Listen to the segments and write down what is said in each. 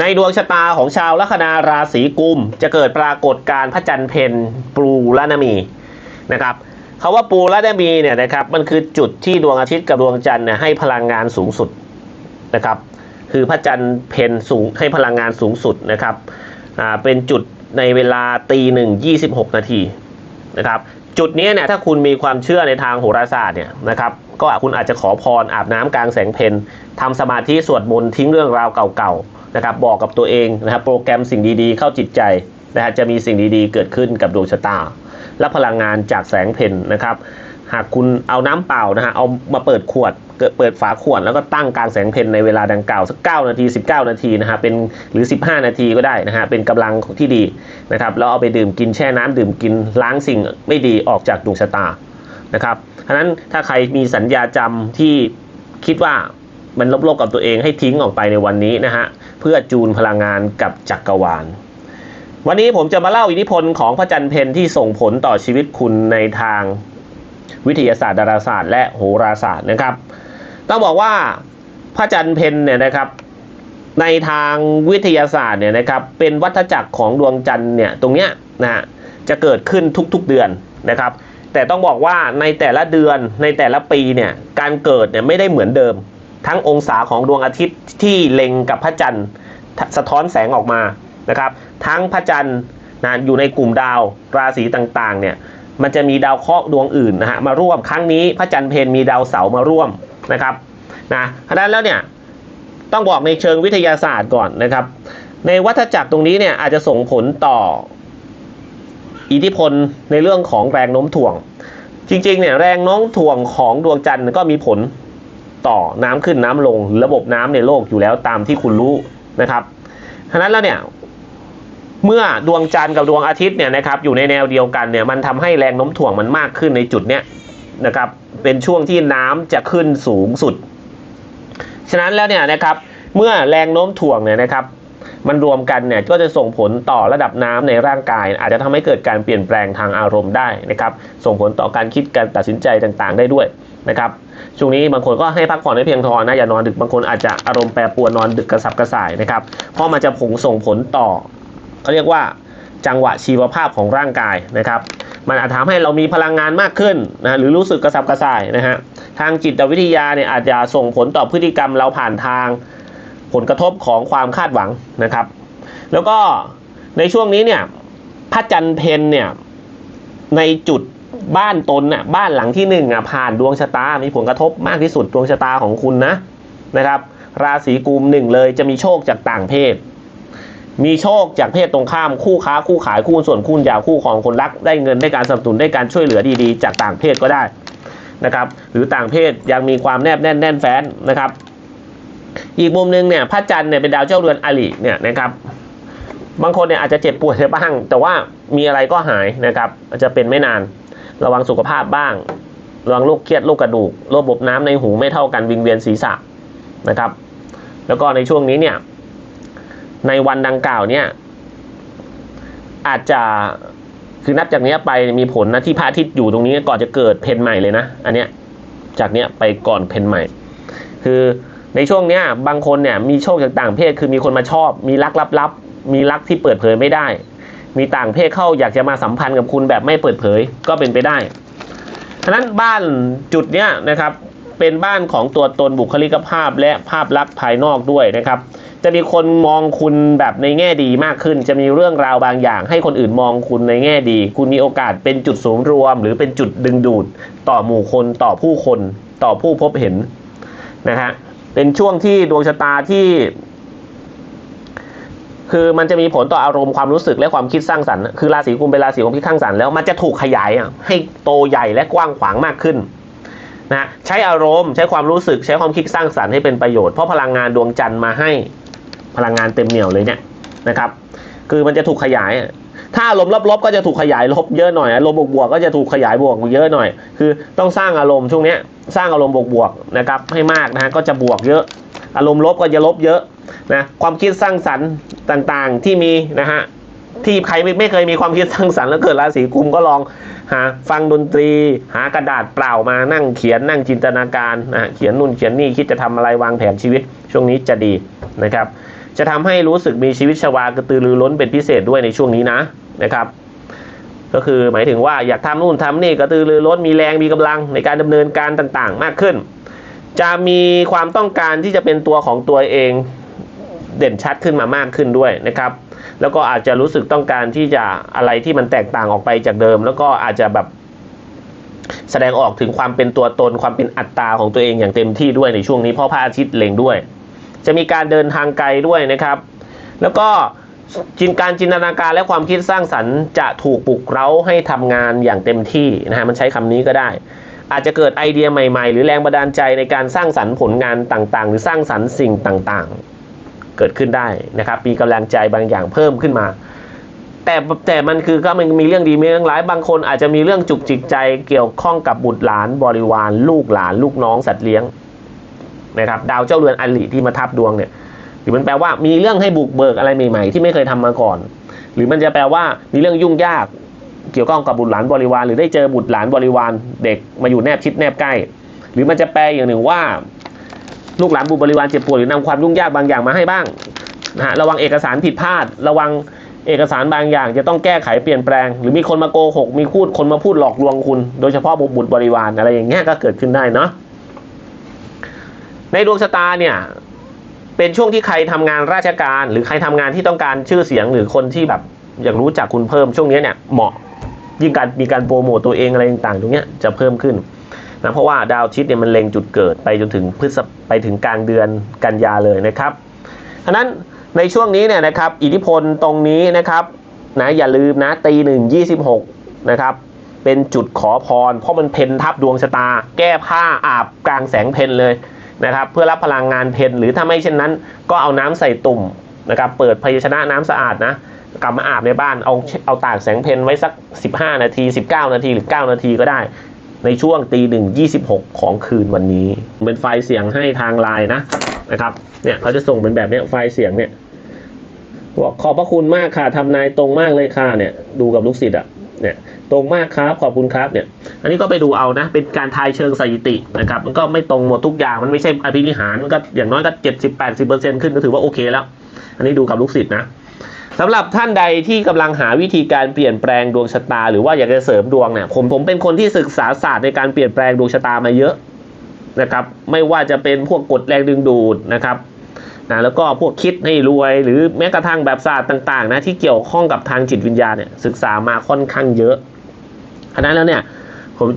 ในดวงชะตาของชาวลัคนาราศีกุม จะเกิดปรากฏการ์พระจันทร์เพนปรูละนามีนะครับคาว่าปูละนามีเนี่ยนะครับมันคือจุดที่ดวงอาทิตย์กับดวงจันทร์เนี่ยให้พลังงานสูงสุดนะครับ คือพระจันทร์เพนสูงให้พลังงานสูงสุดนะครับอ่าเป็นจุดในเวลาตีหนึ่งยี่สิบหกนาทีนะครับจุดนี้เนี่ยถ้าคุณมีความเชื่อในทางโหราศาสตร์เนี่ยนะครับก็คุณอาจจะขอพรอาบน้ำกลางแสงเพนทำสมาธิสวดมนต์ทิ้งเรื่องราวเก่าๆ นะครับบอกกับตัวเองนะครับโปรแกรมสิ่งดีๆ เข้าจิตใจนะฮะจะมีสิ่งดีๆ เกิดขึ้นกับดวงชะตา และพลังงานจากแสงเพนนะครับ หากคุณเอาน้ำเปล่านะฮะเอามาเปิดขวดเปิดฝาขวดแล้วก็ตั้งกลางแสงเพนในเวลาดังกล่าวสัก9นาที 19 นาทีนะฮะเป็นหรือ 15 นาทีก็ได้นะฮะเป็นกำลังที่ดีนะครับแล้วเอาไปดื่มกินแช่น้ำดื่มกินล้างสิ่งไม่ดีออกจากดวงชะตานะครับฉะนั้นถ้าใครมีสัญญาจำที่คิดว่ามันลบๆกับตัวเองให้ทิ้งออกไปในวันนี้นะฮะ เพื่อจูนพลังงานกับจักรวาล วันนี้ผมจะมาเล่าอิทธิพลของพระจันทร์เพนที่ส่งผลต่อชีวิตคุณในทางวิทยาศาสตร์ดาราศาสตร์ และโหราศาสตร์นะครับ ต้องบอกว่าพระจันทร์เพนเนี่ยนะครับในทางวิทยาศาสตร์เนี่ยนะครับเป็นวัฏจักรของดวงจันทร์เนี่ยตรงเนี้ยนะฮะจะเกิดขึ้นทุกๆเดือนนะครับ แต่ต้องบอกว่าในแต่ละเดือนในแต่ละปีเนี่ยการเกิดเนี่ยไม่ได้เหมือนเดิม ทั้งองศาของดวงอาทิตย์ที่เล็งกับพระจันทร์สะท้อนแสงออกมานะครับทั้งพระจันทร์นะอยู่ในกลุ่มดาวราศีต่างๆเนี่ยมันจะมีดาวเคราะห์ดวงอื่นนะฮะมาร่วมครั้งนี้พระจันทร์เพนมีดาวเสาร์มาร่วมนะครับนะฉะนั้นแล้วเนี่ยต้องบอกในเชิงวิทยาศาสตร์ก่อนนะครับ ในวัฏจักรตรงนี้เนี่ยอาจจะส่งผลต่ออิทธิพลในเรื่องของแรงโน้มถ่วง จริงๆเนี่ยแรงโน้มถ่วงของดวงจันทร์ก็มีผล ต่อน้ำขึ้นน้ำลงระบบน้ำในโลกอยู่แล้วตามที่คุณรู้นะครับฉะนั้นแล้วเนี่ยเมื่อดวงจันทร์กับดวงอาทิตย์เนี่ยนะครับอยู่ในแนวเดียวกันเนี่ยมันทำให้แรงโน้มถ่วงมันมากขึ้นในจุดเนี้ยนะครับเป็นช่วงที่น้ำจะขึ้นสูงสุด ฉะนั้นแล้วเนี่ยนะครับเมื่อแรงโน้มถ่วงเนี่ยนะครับมันรวมกันเนี่ยก็จะส่งผลต่อระดับน้ำในร่างกาย อาจจะทำให้เกิดการเปลี่ยนแปลงทางอารมณ์ได้นะครับส่งผลต่อการคิดการตัดสินใจต่างๆ ได้ด้วย นะครับช่วงนี้บางคนก็ให้พักผ่อนให้เพียงพอนะอย่านอนดึกบางคนอาจจะอารมณ์แปรปรวนนอนดึกกระสับกระส่ายนะครับเพราะมันจะผงส่งผลต่อเขาเรียกว่าจังหวะชีวภาพของร่างกายนะครับ มันอาจทำให้เรามีพลังงานมากขึ้นนะหรือรู้สึกกระสับกระส่ายนะฮะทางจิตวิทยาเนี่ยอาจจะส่งผลต่อพฤติกรรมเราผ่านทางผลกระทบของความคาดหวังนะครับ แล้วก็ในช่วงนี้เนี่ยพระจันทร์เพนเนี่ยในจุด บ้านตนน่ะบ้านหลังที่หนึ่งอะผ่านดวงชะตา มีผลกระทบมากที่สุดดวงชะตาของคุณนะนะครับ ราศีกุมหนึ่งเลยจะมีโชคจากต่างเพศ มีโชคจากเพศตรงข้ามคู่ค้าคู่ขายคู่ส่วนคู่ยาวคู่ของคนรักได้เงินได้การสนับสนุนได้การช่วยเหลือดีๆ จากต่างเพศก็ได้นะครับ หรือต่างเพศยังมีความแนบแน่นแน่นแฟ้นนะครับ อีกมุมหนึ่งเนี่ยพระจันทร์เนี่ยเป็นดาวเจ้าเรือนอลิเนี่ยนะครับบางคนเนี่ยอาจจะเจ็บป่วยได้บ้าง แต่ว่ามีอะไรก็หายนะครับอาจจะเป็นไม่นาน ระวังสุขภาพบ้าง ระวังโรคเครียดโรคกระดูกระบบน้ำในหูไม่เท่ากันวิงเวียนศีรษะนะครับ แล้วก็ในช่วงนี้เนี่ย ในวันดังกล่าวเนี่ย อาจจะคือนับจากนี้ไปมีผลนะที่พระอาทิตย์อยู่ตรงนี้ก่อนจะเกิดเพนใหม่เลยนะ อันเนี้ยจากเนี้ยไปก่อนเพนใหม่ คือในช่วงเนี้ยบางคนเนี่ยมีโชคจากต่างเพศคือมีคนมาชอบ มีรักลับๆมีรักที่เปิดเผยไม่ได้ มีต่างเพศเข้าอยากจะมาสัมพันธ์กับคุณแบบไม่เปิดเผยก็เป็นไปได้ฉะนั้นบ้านจุดเนี้ยนะครับเป็นบ้านของตัวตนบุคลิกภาพและภาพลักษณ์ภายนอกด้วยนะครับ จะมีคนมองคุณแบบในแง่ดีมากขึ้น จะมีเรื่องราวบางอย่าง ให้คนอื่นมองคุณในแง่ดี คุณมีโอกาสเป็นจุดศูนย์รวม หรือเป็นจุดดึงดูด ต่อหมู่คนต่อผู้คน ต่อผู้พบเห็นนะฮะเป็นช่วงที่ดวงชะตาที่ คือมันจะมีผลต่ออารมณ์ความรู้สึกและความคิดสร้างสรรค์คือราศีกุมเป็นราศีของคิดสร้างสรรค์แล้วมันจะถูกขยายอะให้โตใหญ่และกว้างขวางมากขึ้นนะใช้อารมณ์ใช้ความรู้สึกใช้ความคิดสร้างสรรค์ให้เป็นประโยชน์เพราะพลังงานดวงจันทร์มาให้พลังงานเต็มเหนี่ยวเลยเนี่ยนะครับ คือมันจะถูกขยาย ถ้าอารมณ์ลบๆก็จะถูกขยายลบเยอะหน่อยอารมณ์บวกๆก็จะถูกขยายบวกเยอะหน่อย คือต้องสร้างอารมณ์ช่วงนี้สร้างอารมณ์บวกๆนะครับให้มากนะฮะก็จะบวกเยอะ อารมณ์ลบก็จะลบเยอะนะความคิดสร้างสรรค์ต่างๆที่มีนะฮะที่ใครไม่ไม่เคยมีความคิดสร้างสรรค์แล้วเกิดราศีกุมก็ลองหาฟังดนตรี หากระดาษเปล่ามานั่งเขียนนั่งจินตนาการนะฮะเขียนนู่นเขียนนี่คิดจะทำอะไรวางแผนชีวิต ช่วงนี้จะดีนะครับ จะทำให้รู้สึกมีชีวิตชีวากระตือรือร้นเป็นพิเศษด้วยในช่วงนี้นะนะครับ ก็คือหมายถึงว่าอยากทำนู่นทำนี่กระตือรือร้นมีแรงมีกำลังในการดำเนินการต่างๆ มากขึ้น จะมีความต้องการที่จะเป็นตัวของตัวเองเด่นชัดขึ้นมามากขึ้นด้วยนะครับ แล้วก็อาจจะรู้สึกต้องการที่จะอะไรที่มันแตกต่างออกไปจากเดิม แล้วก็อาจจะแบบแสดงออกถึงความเป็นตัวตนความเป็นอัตตาของตัวเองอย่างเต็มที่ด้วยในช่วงนี้เพราะพระอาทิตย์เล็งด้วย จะมีการเดินทางไกลด้วยนะครับ แล้วก็จินการจินตนาการและความคิดสร้างสรรค์จะถูกปลุกเร้าให้ทำงานอย่างเต็มที่นะฮะมันใช้คำนี้ก็ได้ อาจจะเกิดไอเดียใหม่ ๆ หรือแรงบันดาลใจในการสร้างสรรค์ผลงานต่างๆ หรือสร้างสรรค์สิ่งต่างๆ เกิดขึ้นได้นะครับ มีกำลังใจบางอย่างเพิ่มขึ้นมา แต่แต่มันคือก็มันมีเรื่องดีมีเรื่องร้ายบางคนอาจจะมีเรื่องจุกจิกใจเกี่ยวข้องกับบุตรหลานบริวาร ลูกหลาน ลูกน้องสัตว์เลี้ยงนะครับดาวเจ้าเรือนอลิที่มาทับดวงเนี่ยหรือมันแปลว่ามีเรื่องให้บุกเบิกอะไรใหม่ๆ ที่ไม่เคยทำมาก่อน หรือมันจะแปลว่ามีเรื่องยุ่งยาก เกี่ยวข้องกับบุตรหลานบริวาร หรือได้เจอบุตรหลานบริวารเด็กมาอยู่แนบชิดแนบใกล้ หรือมันจะแปลอย่างหนึ่งว่า ลูกหลานบุตรบริวารเจ็บป่วยหรือนำความยุ่งยากบางอย่างมาให้บ้างนะฮะระวังเอกสารผิดพลาด ระวังเอกสารบางอย่างจะต้องแก้ไขเปลี่ยนแปลง หรือมีคนมาโกหกมีพูดคนมาพูดหลอกลวงคุณ โดยเฉพาะบุตรบริวารอะไรอย่างเงี้ยก็เกิดขึ้นได้เนาะในดวงชะตาเนี่ยเป็นช่วงที่ใครทำงานราชการ หรือใครทำงานที่ต้องการชื่อเสียงหรือคนที่แบบอยากรู้จักคุณเพิ่มช่วงนี้เนี่ยเหมาะ ยิ่งการมีการโปรโมตตัวเองอะไรต่างๆ ตรงเนี้ยจะเพิ่มขึ้นนะเพราะว่าดาวอาชิดเนี่ยมันเล็งจุดเกิดไปจนถึงพฤษไปถึงกลางเดือนกันยาเลยนะครับฉะนั้นในช่วงนี้เนี่ยนะครับอิทธิพลตรงนี้นะครับนะอย่าลืมนะตีหนึ่งยี่สิบหกนะครับเป็นจุดขอพร เพราะมันเพนทับดวงชะตา แก้ผ้าอาบกลางแสงเพนเลยนะครับเพื่อรับพลังงานเพนหรือถ้าไม่เช่นนั้น ก็เอาน้ำใส่ตุ่มนะครับเปิดภาชนะน้ำสะอาดนะ กลับมาอาบในบ้านเอาเอาตากแสงเพนไว้สัก 15 นาที 19 นาทีหรือ 9 นาทีก็ได้ ในช่วงตีหนึ่งยี่สิบหกของคืนวันนี้ เป็นไฟเสียงให้ทางไลน์นะนะครับเนี่ยเขาจะส่งเป็นแบบเนี้ยไฟเสียงเนี่ยบอกขอบพระคุณมากค่ะทำนายตรงมากเลยค่ะเนี่ยดูกับลูกศิษย์อะเนี่ยตรงมากครับขอบคุณครับเนี่ยอันนี้ก็ไปดูเอานะ เป็นการทายเชิงสถิตินะครับมันก็ไม่ตรงหมดทุกอย่างมันไม่ใช่อภินิหารมันก็อย่างน้อยก็เจ็ดสิบแปดสิบเปอร์เซ็นต์ขึ้นก็ถือว่าโอเคแล้ว อันนี้ดูกับลูกศิษย์นะ สำหรับท่านใดที่กำลังหาวิธีการเปลี่ยนแปลงดวงชะตา หรือว่าอยากจะเสริมดวงเนี่ยผมผมเป็นคนที่ศึกษาศาสตร์ในการเปลี่ยนแปลงดวงชะตามาเยอะนะครับ ไม่ว่าจะเป็นพวกกฎแรงดึงดูดนะครับนะแล้วก็พวกคิดให้รวย หรือแม้กระทั่งแบบศาสตร์ต่างๆนะที่เกี่ยวข้องกับทางจิตวิญญาณเนี่ยศึกษามาค่อนข้างเยอะฉะนั้นแล้วเนี่ยผม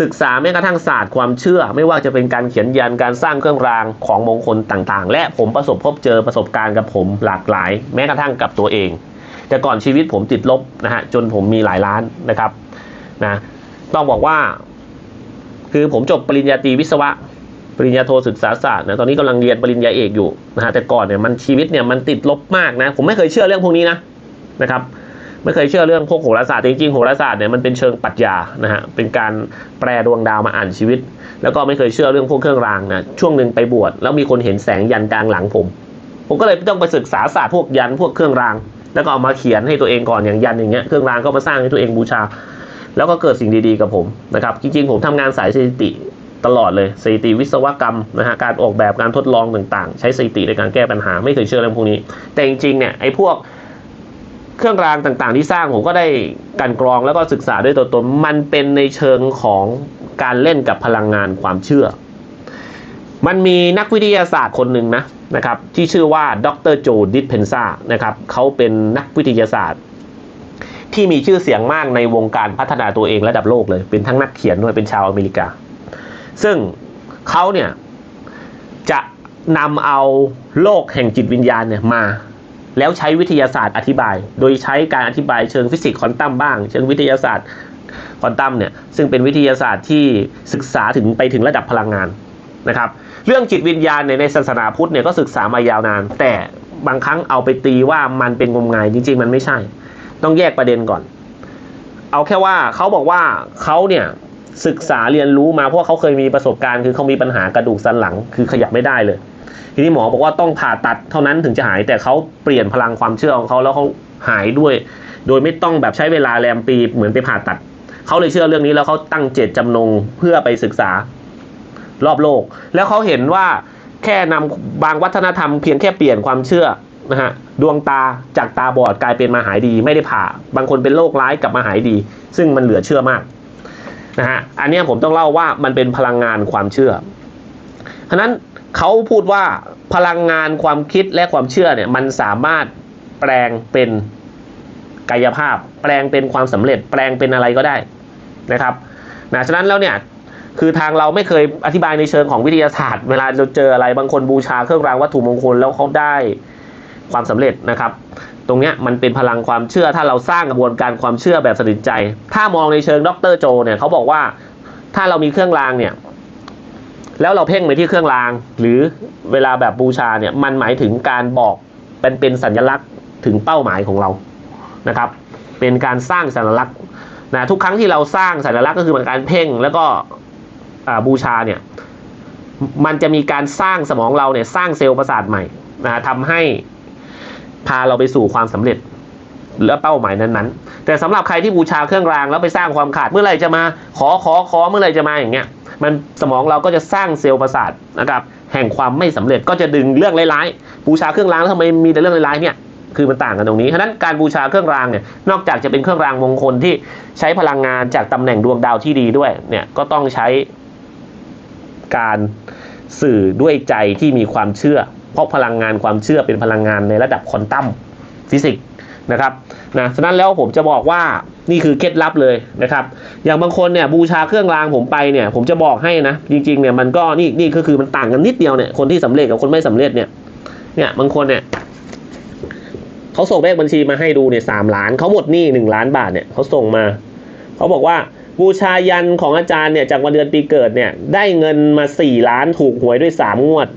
ศึกษาแม้กระทั่งศาสตร์ความเชื่อ ไม่ว่าจะเป็นการเขียนยันการสร้างเครื่องรางของมงคลต่างๆ และผมประสบพบเจอประสบการณ์กับผมหลากหลาย แม้กระทั่งกับตัวเอง แต่ก่อนชีวิตผมติดลบนะฮะจนผมมีหลายล้านนะครับนะต้องบอกว่า คือผมจบปริญญาตรีวิศวะ ปริญญาโทศึกษาศาสตร์นะตอนนี้กำลังเรียนปริญญาเอกอยู่นะฮะแต่ก่อนเนี่ยมันชีวิตเนี่ยมันติดลบมากนะผมไม่เคยเชื่อเรื่องพวกนี้นะนะครับ ไม่เคยเชื่อเรื่องพวกโหราศาสตร์จริงๆโหราศาสตร์เนี่ยมันเป็นเชิงปรัชญานะฮะเป็นการแปลดวงดาวมาอ่านชีวิต แล้วก็ไม่เคยเชื่อเรื่องพวกเครื่องรางนะช่วงหนึ่งไปบวชแล้วมีคนเห็นแสงยันกลางหลังผม ผมก็เลยต้องไปศึกษาศาสตร์พวกยันพวกเครื่องราง แล้วก็เอามาเขียนให้ตัวเองก่อนอย่างยันอย่างเงี้ยเครื่องรางก็มาสร้างให้ตัวเองบูชา แล้วก็เกิดสิ่งดีๆกับผมนะครับจริงๆ ผมทำงานสายสถิติตลอดเลยสถิติวิศวกรรมนะฮะการออกแบบการทดลองต่างๆ ใช้สถิติในการแก้ปัญหาไม่เคยเชื่อเรื่องพวกนี้ แต่จริงๆเนี่ยไอ้พวก เครื่องรางต่างๆ ที่สร้างผมก็ได้กลันกรองแล้วก็ศึกษาด้วยตัวตนมันเป็นในเชิงของการเล่นกับพลังงานความเชื่อ มันมีนักวิทยาศาสตร์คนหนึ่งนะนะครับที่ชื่อว่าดรโจดิสเพนซานะครับเขาเป็นนักวิทยาศาสตร์ ที่มีชื่อเสียงมากในวงการพัฒนาตัวเองระดับโลกเลย เป็นทั้งนักเขียนด้วยเป็นชาวอเมริกา ซึ่งเขาเนี่ยจะนำเอาโลกแห่งจิตวิญญาณเนี่ยมา แล้วใช้วิทยาศาสตร์อธิบาย โดยใช้การอธิบายเชิงฟิสิกส์ควอนตัมบ้าง เชิงวิทยาศาสตร์ควอนตัมเนี่ยซึ่งเป็นวิทยาศาสตร์ที่ศึกษาถึงไปถึงระดับพลังงานนะครับเรื่องจิตวิญญาณเนี่ยในศาสนาพุทธเนี่ยก็ศึกษามายาวนาน แต่บางครั้งเอาไปตีว่ามันเป็นงมงายจริงๆ มันไม่ใช่ ต้องแยกประเด็นก่อน เอาแค่ว่าเขาบอกว่าเขาเนี่ย ศึกษาเรียนรู้มาเพราะาเขาเคยมีประสบการณ์คือเขามีปัญหากระดูกสันหลังคือขยับไม่ได้เลย ทีนี้หมอบอกว่าต้องผ่าตัดเท่านั้นถึงจะหายแต่เขาเปลี่ยนพลังความเชื่อของเขาแล้วเขาหายด้วย โดยไม่ต้องแบบใช้เวลาแรมปีเหมือนไปผ่าตัดเขาเลยเชื่อเรื่องนี้แล้วเขาตั้งเจตจำนงเพื่อไปศึกษารอบโลก แล้วเขาเห็นว่าแค่นำบางวัฒนธรรมเพียงแค่เปลี่ยนความเชื่อนะฮะดวงตาจากตาบอดกลายเป็นมาหายดี ไม่ได้ผ่า บางคนเป็นโรคร้ายกลับมาหายดี ซึ่งมันเหลือเชื่อมาก นะฮะอันนี้ผมต้องเล่าว่ามันเป็นพลังงานความเชื่อฉะนั้นเขาพูดว่าพลังงานความคิดและความเชื่อเนี่ยมันสามารถแปลงเป็นกายภาพ แปลงเป็นความสำเร็จ แปลงเป็นอะไรก็ได้นะครับนะฉะนั้นแล้วเนี่ยคือทางเราไม่เคยอธิบายในเชิงของวิทยาศาสตร์ เวลาเราเจออะไรบางคนบูชาเครื่องรางวัตถุมงคลแล้วเขาได้ความสำเร็จนะครับ ตรงเนี้ยมันเป็นพลังความเชื่อถ้าเราสร้างกระบวนการความเชื่อแบบสนิทใจ ถ้ามองในเชิงดรโจเนี่ยเขาบอกว่าถ้าเรามีเครื่องรางเนี่ยแล้วเราเพ่งไปที่เครื่องราง หรือเวลาแบบบูชาเนี่ยมันหมายถึงการบอกเป็นเป็นสัญลักษณ์ถึงเป้าหมายของเรานะครับ เป็นการสร้างสัญลักษณ์นะทุกครั้งที่เราสร้างสัญลักษณ์ก็คือเหมือนการเพ่งแล้วก็บูชาเนี่ยมันจะมีการสร้างสมองเราเนี่ยสร้างเซลล์ประสาทใหม่นะทำให้ พาเราไปสู่ความสำเร็จและเป้าหมายนั้นๆ แต่สำหรับใครที่บูชาเครื่องรางแล้วไปสร้างความขาดเมื่อไหร่จะมา ขอขอขอเมื่อไหร่จะมาอย่างเงี้ย มันสมองเราก็จะสร้างเซลล์ประสาทนะครับ แห่งความไม่สำเร็จก็จะดึงเรื่องร้ายๆบูชาเครื่องรางแล้วทำไมมีแต่เรื่องร้ายๆเนี่ยคือมันต่างกันตรงนี้ฉะนั้นการบูชาเครื่องรางเนี่ย นอกจากจะเป็นเครื่องรางมงคลที่ใช้พลังงานจากตำแหน่งดวงดาวที่ดีด้วย เนี่ยก็ต้องใช้การสื่อด้วยใจที่มีความเชื่อ เพราะพลังงานความเชื่อเป็นพลังงานในระดับควอนตัมฟิสิกส์นะครับนะฉะนั้นแล้วผมจะบอกว่านี่คือเคล็ดลับเลยนะครับ อย่างบางคนเนี่ยบูชาเครื่องรางผมไปเนี่ย ผมจะบอกให้นะ จริงๆเนี่ยมันก็นี่นี่ก็คือมันต่างกันนิดเดียวเนี่ยคนที่สำเร็จกับคนไม่สำเร็จเนี่ยเนี่ยบางคนเนี่ยเขาส่งเลขบัญชีมาให้ดูเนี่ยสามล้านเขาหมดหนี้หนึ่งล้านบาทเนี่ยเขาส่งมาเขาบอกว่าบูชายันของอาจารย์เนี่ยจากวันเดือนปีเกิดเนี่ยได้เงินมาสี่ล้านถูกหวยด้วยสามงวด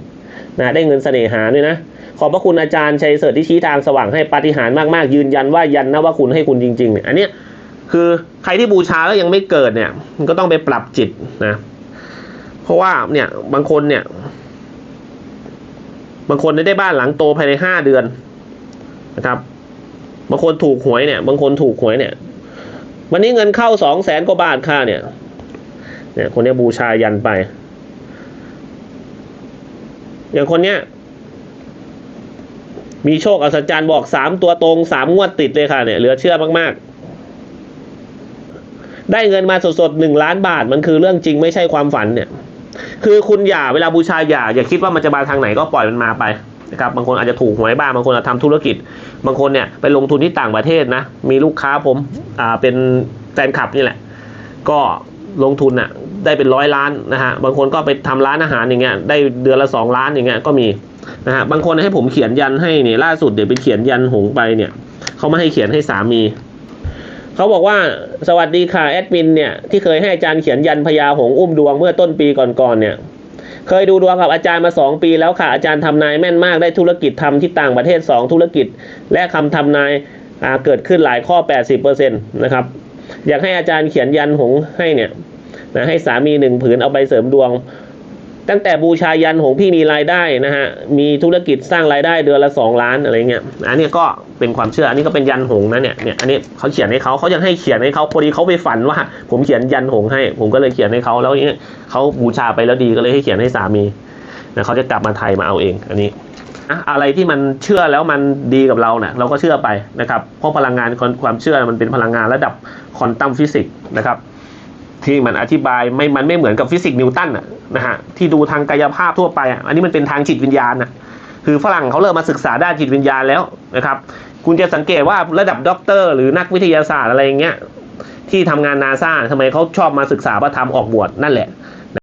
นะได้เงินเสน่หาด้วยนะ ขอบพระคุณอาจารย์ชัยเสดที่ชี้ทางสว่างให้ปาฏิหาริย์มากๆ ยืนยันว่ายันนะว่าคุณให้คุณจริงๆเนี่ยอันเนี้ยคือใครที่บูชาแล้วยังไม่เกิดเนี่ย มันก็ต้องไปปรับจิตนะ เพราะว่าเนี่ยบางคนเนี่ย บางคนได้บ้านหลังโตภายในห้าเดือนนะครับ บางคนถูกหวยเนี่ย บางคนถูกหวยเนี่ย วันนี้เงินเข้าสองแสนกว่าบาทค่ะเนี่ย เนี่ยคนนี้บูชายันไป อย่างคนเนี้ย มีโชคอัศจรรย์บอกสามตัวตรงสามงวดติดเลยค่ะเนี่ยเหลือเชื่อมากๆ ได้เงินมาสดๆหนึ่งล้านบาทมันคือเรื่องจริงไม่ใช่ความฝันเนี่ย คือคุณอย่าเวลาบูชาอย่า อย่าคิดว่ามันจะมาทางไหนก็ปล่อยมันมาไปนะครับบางคนอาจจะถูกหวยบ้างบางคนอาจจะทำธุรกิจ บางคนเนี่ยไปลงทุนที่ต่างประเทศนะ มีลูกค้าผมอ่าเป็นแฟนคลับนี่แหละ ก็ลงทุนอะ ได้เป็นร้อยล้านนะฮะบางคนก็ไปทำร้านอาหารอย่างเงี้ยได้เดือนละสองล้านอย่างเงี้ยก็มีนะฮะบางคนให้ผมเขียนยันให้เนี่ยล่าสุดเดี๋ยวไปเขียนยันหงไปเนี่ยเขาไม่ให้เขียนให้สามีเขาบอกว่าสวัสดีค่ะแอดมินเนี่ยที่เคยให้อาจารย์เขียนยันพญาหงอุ้มดวงเมื่อต้นปีก่อนๆเนี่ยเคยดูดวงกับอาจารย์มาสองปีแล้วค่ะ อาจารย์ทำนายแม่นมากได้ธุรกิจทำที่ต่างประเทศสองธุรกิจ และคำทำนายเกิดขึ้นหลายข้อ 80%นะครับอยากให้อาจารย์เขียนยันหงให้เนี่ย นะให้สามีหนึ่งผืนเอาไปเสริมดวง ตั้งแต่บูชายันหงพี่มีรายได้นะฮะมีธุรกิจสร้างรายได้เดือนละสองล้านอะไรเงี้ยอันนี้ก็เป็นความเชื่ออันนี้ก็เป็นยันหงนะเนี่ยเนี่ยอันนี้เขาเขียนให้เขาเขายังให้เขียนให้เขาพอดีเขาไปฝันว่า ผมเขียนยันหงให้ ผมก็เลยเขียนให้เขาแล้วเนี่ยเขาบูชาไปแล้วดีก็เลยให้เขียนให้สามีนะเขาจะกลับมาไทยมาเอาเอง อันนี้อะอะไรที่มันเชื่อแล้วมันดีกับเราเนี่ยเราก็เชื่อไปนะครับเพราะพลังงานความเชื่อมันเป็นพลังงานระดับควอนตัมฟิสิกส์นะครับ ที่มันอธิบายไม่มันไม่เหมือนกับฟิสิกส์นิวตันนะฮะที่ดูทางกายภาพทั่วไปอะอันนี้มันเป็นทางจิตวิญญาณนะคือฝรั่งเขาเริ่มมาศึกษาด้านจิตวิญญาณแล้วนะครับ คุณจะสังเกตว่าระดับด็อกเตอร์หรือนักวิทยาศาสตร์อะไรอย่างเงี้ยที่ทำงานนาซาทำไมเขาชอบมาศึกษาพระธรรมออกบวชนั่นแหละ